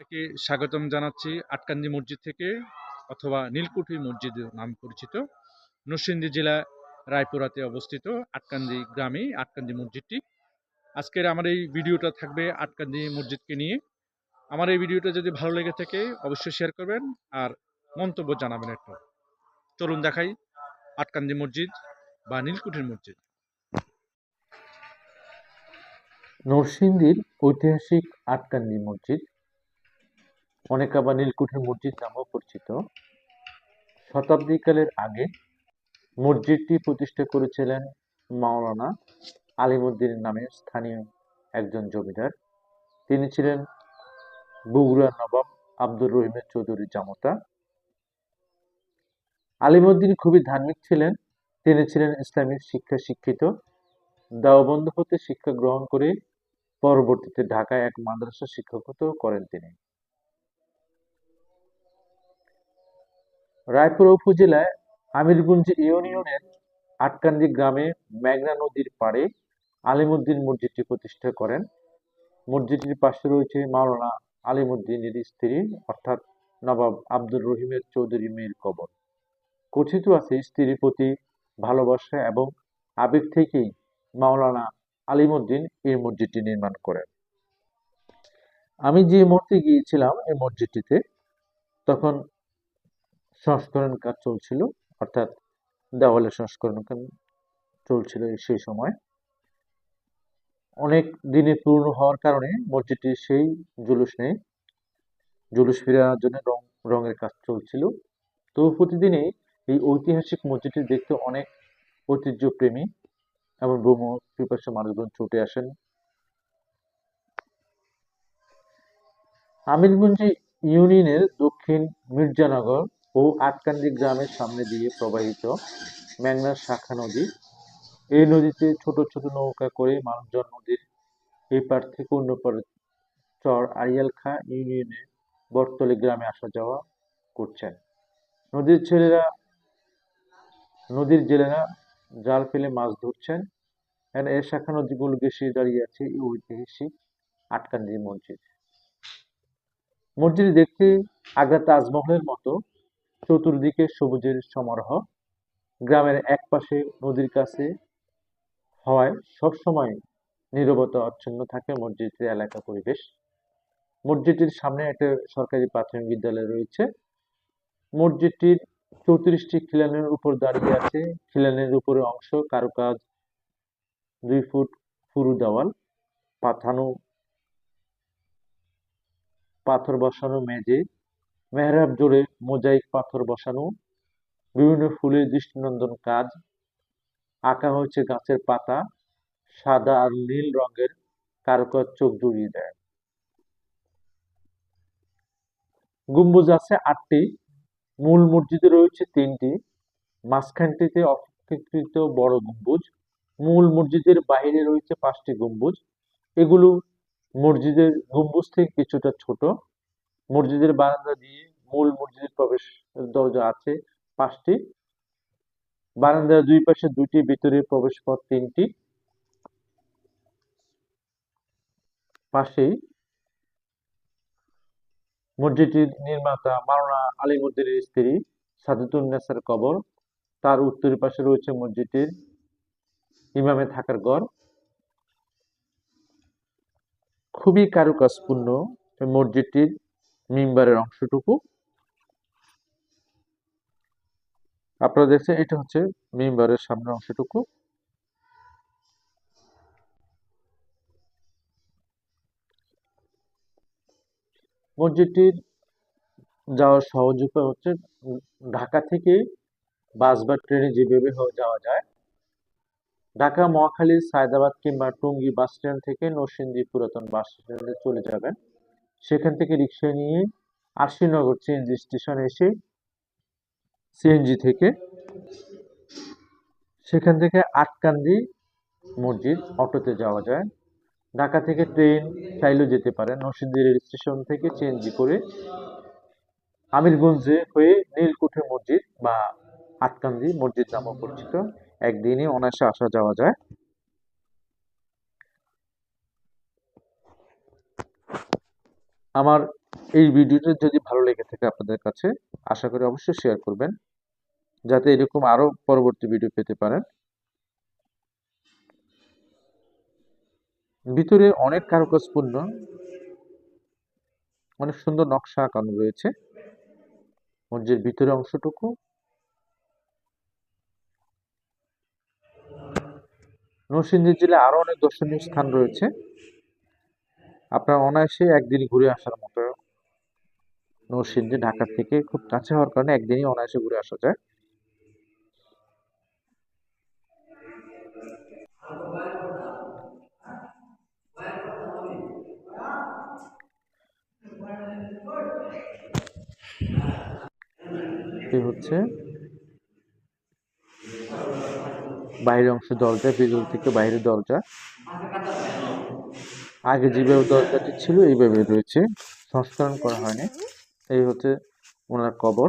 থেকে স্বাগতম জানাচ্ছি আটকান্দি মসজিদ থেকে অথবা নীলকুঠি মসজিদ নাম পরিচিত। নরসিংদী জেলা রায়পুরাতে অবস্থিত আটকান্দি গ্রামে আটকান্দি মসজিদটি। আজকের আমার এই ভিডিওটা থাকবে আটকান্দি মসজিদকে নিয়ে। আমার এই ভিডিওটা যদি ভালো লেগে থাকে অবশ্যই শেয়ার করবেন আর মন্তব্য জানাবেন একটু। চলুন দেখাই আটকান্দি মসজিদ বা নীলকুঠির মসজিদ। নরসিংদীর ঐতিহাসিক আটকান্দি মসজিদ অনেক আবার নীলকুঠির মসজিদ নামেও পরিচিত। শতাব্দীকালের আগে মসজিদটি প্রতিষ্ঠা করেছিলেন মাওলানা আলিমুদ্দিন নামে স্থানীয় একজন জমিদার। তিনি ছিলেন বগুড়ার নবাব আব্দুর রহিমের চৌধুরী জামতা। আলিমুদ্দিন খুবই ধার্মিক ছিলেন। তিনি ছিলেন ইসলামিক শিক্ষা শিক্ষিত। দেওবন্দ হতে শিক্ষা গ্রহণ করে পরবর্তীতে ঢাকায় এক মাদ্রাসা শিক্ষকতা করেন তিনি। রায়পুর উপজেলায় আমিরগঞ্জ ইউনিয়নের আটকান্দি গ্রামে মেঘনা নদীর পাড়ে আলিমুদ্দিন মসজিদটি প্রতিষ্ঠা করেন। মসজিদটির পাশে রয়েছে মাওলানা আলিমুদ্দিনের স্ত্রী, অর্থাৎ নবাব আব্দুর রহিমের চৌধুরী মেয়ের কবর। কথিত আছে, স্ত্রীর প্রতি ভালোবাসা এবং আবেগ থেকেই মাওলানা আলিমুদ্দিন এই মসজিদটি নির্মাণ করেন। আমি যে মুহূর্তে গিয়েছিলাম এই মসজিদটিতে, তখন সংস্করণ কাজ চলছিল, অর্থাৎ দেওয়ালে সংস্করণ চলছিল সেই সময়। অনেক দিনে পূর্ণ হওয়ার কারণে মসজিদটি সেই জুলুস নেই। জুলুস ফিরানোর জন্য রং, রঙের কাজ চলছিল। তো প্রতিদিনই এই ঐতিহাসিক মসজিদটি দেখতে অনেক ঐতিহ্যপ্রেমী এবং ব্রহ্ম পিপাসা মানুষজন ছুটে আসেন। আমিরগঞ্জ ইউনিয়নের দক্ষিণ মির্জানগর ও আটকান্দি গ্রামের সামনে দিয়ে প্রবাহিত মেঘনার শাখা নদী। এই নদীতে ছোট ছোট নৌকা করে মানুষজন নদীর এই পার থেকে অন্য পারে চর আড়িয়ালখা ইউনিয়নে বটতলি গ্রামে আসা যাওয়া করছেন। নদীর ছেলেরা, নদীর জেলেরা জাল ফেলে মাছ ধরছেন। এর শাখা নদীগুলো ঘেঁষে দাঁড়িয়ে আছে এই ঐতিহাসিক আটকান্দি মসজিদ। মসজিদ দেখতে আগ্রা তাজমহলের মতো চতুর্দিকে সবুজের সমারোহ। গ্রামের এক পাশে নদীর কাছে হওয়ায় সবসময় নিরবতা অচ্ছন্ন থাকে মসজিদের এলাকা পরিবেশ। মসজিদটির সামনে একটা সরকারি প্রাথমিক বিদ্যালয় রয়েছে। মসজিদটির চৌত্রিশটি খিলানের উপর দাঁড়িয়ে আছে। খিলানের উপরে অংশ কারুকাজ, দুই ফুট পুরু দেওয়াল, পাথানো, পাথর বসানো মেঝে মেহরাব জোড়ে মোজাইক পাথর বসানো, বিভিন্ন ফুলের দৃষ্টিনন্দন কাজ, আঁকা হয়েছে গাছের পাতা, সাদা আর নীল রঙের কারুকাজ চোখ জুড়িয়ে দেয়। গম্বুজ আছে আটটি, মূল মসজিদে রয়েছে তিনটি, মাঝখানটিতে অপেক্ষাকৃত বড় গম্বুজ, মূল মসজিদের বাইরে রয়েছে পাঁচটি গম্বুজ। এগুলো মসজিদের গম্বুজ থেকে কিছুটা ছোট। মসজিদের বারান্দা দিয়ে মূল মসজিদের প্রবেশ দরজা আছে পাঁচটি। বারান্দার দুই পাশে দুইটি, ভিতরে প্রবেশ পথ তিনটি। পাশেই মসজিদটির নির্মাতা মাওলানা আলিমুদ্দিনের স্ত্রী সাদুতুন নেসার কবর। তার উত্তর পাশে রয়েছে মসজিদটির ইমামে থাকার ঘর। খুবই কারুকাজপূর্ণ মসজিদটির মিম্বারের অংশটুকু। আপনারা দেখছেন, এটা হচ্ছে মিম্বারের সামনের অংশটুকু। মসজিদটির যাওয়ার সহজ উপায় হচ্ছে, ঢাকা থেকে বাস বা ট্রেনে যেভাবে যাওয়া যায়, ঢাকা, মহাখালী, সায়দাবাদ কিংবা টঙ্গী বাস স্ট্যান্ড থেকে নরসিংদী পুরাতন বাস স্ট্যান্ডে চলে যাবেন। সেখান থেকে রিক্সা নিয়ে আশিনগর সিএনজি স্টেশন এসে সিএনজি থেকে সেখান থেকে আটকান্দি মসজিদ অটোতে যাওয়া যায়। ঢাকা থেকে ট্রেন, চাইলেও যেতে পারে। নরসিংদী রেল স্টেশন থেকে চেঞ্জি করে আমিরগঞ্জে হয়ে নীলকুঠে মসজিদ বা আটকান্দি মসজিদ নামে পরিচিত। একদিনে অনায়াসে আসা যাওয়া যায়। আমার এই ভিডিওটা যদি ভালো লেগে থাকে আপনাদের কাছে, আশা করি অবশ্যই শেয়ার করবেন, যাতে এরকম আরও পরবর্তী ভিডিও পেতে পারেন। ভিতরে অনেক কারুকাজপূর্ণ, অনেক সুন্দর নকশা আঁকানো রয়েছে। মসজিদের ভিতরে অংশটুকু। নরসিংদী জেলায় আরও অনেক দর্শনীয় স্থান রয়েছে। আপনার অনায়াসে একদিন ঘুরে আসার মতো। নরসিংদী, ঢাকা থেকে খুব কাছে হওয়ার কারণে একদিনই অনায়াসে ঘুরে আসা যায়। হচ্ছে বাইরের অংশ দরজা, ভেতর থেকে বাইরের দরজা। আগে যেভাবে দরজাটি ছিল এইভাবে রয়েছে। সংস্করণ করা হয়নি। এই হচ্ছে ওনার কবর।